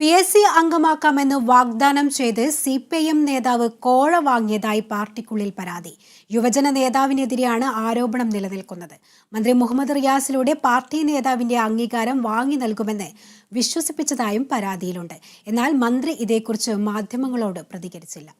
P S C അംഗമാക്കാമെന്ന് വാഗ്ദാനം ചെയ്ത് C P I M നേതാവ് കോഴ വാങ്ങിയതായി പാർട്ടിക്കുള്ളിൽ പരാതി. യുവജന നേതാവിനെതിരെയാണ് ആരോപണം നിലനിൽക്കുന്നത്. മന്ത്രി മുഹമ്മദ് റിയാസിലൂടെ പാർട്ടി നേതാവിന്റെ അംഗീകാരം വാങ്ങി നൽകുമെന്ന് വിശ്വസിപ്പിച്ചതായും പരാതിയിലുണ്ട്. എന്നാൽ മന്ത്രി ഇതേക്കുറിച്ച് മാധ്യമങ്ങളോട് പ്രതികരിച്ചില്ല.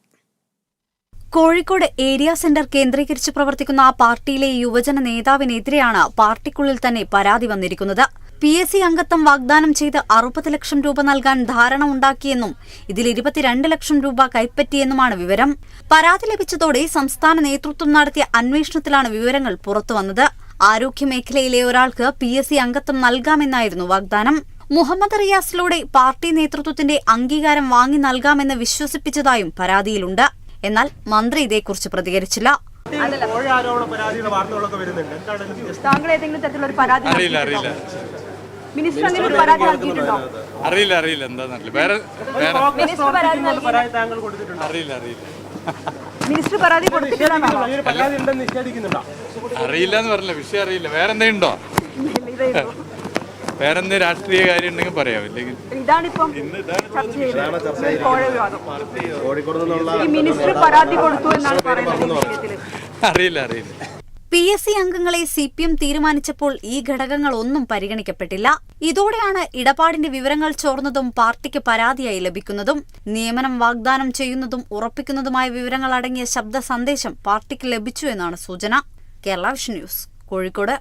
കോഴിക്കോട് ഏരിയ സെന്റർ കേന്ദ്രീകരിച്ച് പ്രവർത്തിക്കുന്ന പാർട്ടിയിലെ യുവജന നേതാവിനെതിരെയാണ് പാർട്ടിക്കുള്ളിൽ തന്നെ പരാതി വന്നിരിക്കുന്നത്. പി എസ് സി അംഗത്വം വാഗ്ദാനം ചെയ്ത് അറുപത് ലക്ഷം രൂപ നൽകാൻ ധാരണ ഉണ്ടാക്കിയെന്നും ഇതിൽ ഇരുപത്തിരണ്ട് ലക്ഷം രൂപ കൈപ്പറ്റിയെന്നുമാണ് വിവരം. പരാതി ലഭിച്ചതോടെ സംസ്ഥാന നേതൃത്വം നടത്തിയ അന്വേഷണത്തിലാണ് വിവരങ്ങൾ പുറത്തുവന്നത് ആരോഗ്യമേഖലയിലെ ഒരാൾക്ക് പി എസ് സി അംഗത്വം നൽകാമെന്നായിരുന്നു വാഗ്ദാനം. മുഹമ്മദ് റിയാസിലൂടെ പാർട്ടി നേതൃത്വത്തിന്റെ അംഗീകാരം വാങ്ങി നൽകാമെന്ന് വിശ്വസിപ്പിച്ചതായും പരാതിയിലുണ്ട്. എന്നാൽ മന്ത്രി ഇതേക്കുറിച്ച് പ്രതികരിച്ചില്ല. താങ്കൾ ഏതെങ്കിലും തരത്തിലുള്ള പരാതി അറിയില്ല അറിയില്ല. മിനിസ്റ്റർ അങ്ങനെ ഒരു പരാതി നൽകിയിട്ടുണ്ടോ? അറിയില്ല അറിയില്ല. എന്താന്നറിയില്ല വേറെ വേറെ മിനിസ്റ്റർ പരാതി നൽകി അറിയില്ല. അറിയില്ല മിനിസ്റ്റർ പരാതി കൊടുത്തിട്ടില്ലെന്നാണോ അറിയില്ല എന്ന് പറഞ്ഞില്ല. വിഷയം അറിയില്ല. വേറെ എന്തെങ്കിലും ഉണ്ടോ? വേറെ എന്തെങ്കിലും രാഷ്ട്രീയ കാര്യം ഉണ്ടെങ്കിൽ പറയാം ഇല്ലെങ്കിൽ ഇതാണിപ്പം ചർച്ച ചെയ്യുന്നത് കോഴ വിവാദം. കോഴിക്കോട് നിന്നുള്ള ഈ മിനിസ്റ്റർ പരാതി കൊടുത്തു എന്നാണ് പറയുന്നത്. അറിയില്ല അറിയില്ല. പി എസ് സി അംഗങ്ങളെ സി പി എം തീരുമാനിച്ചപ്പോൾ ഈ ഘടകങ്ങൾ ഒന്നും പരിഗണിക്കപ്പെട്ടില്ല. ഇതോടെയാണ് ഇടപാടിന്റെ വിവരങ്ങൾ ചോർന്നതും പാർട്ടിക്ക് പരാതിയായി ലഭിക്കുന്നതും നിയമനം വാഗ്ദാനം ചെയ്യുന്നതും ഉറപ്പിക്കുന്നതുമായ വിവരങ്ങൾ അടങ്ങിയ ശബ്ദ സന്ദേശം പാർട്ടിക്ക് ലഭിച്ചു എന്നാണ് സൂചന. Kerala Vision News Kozhikode.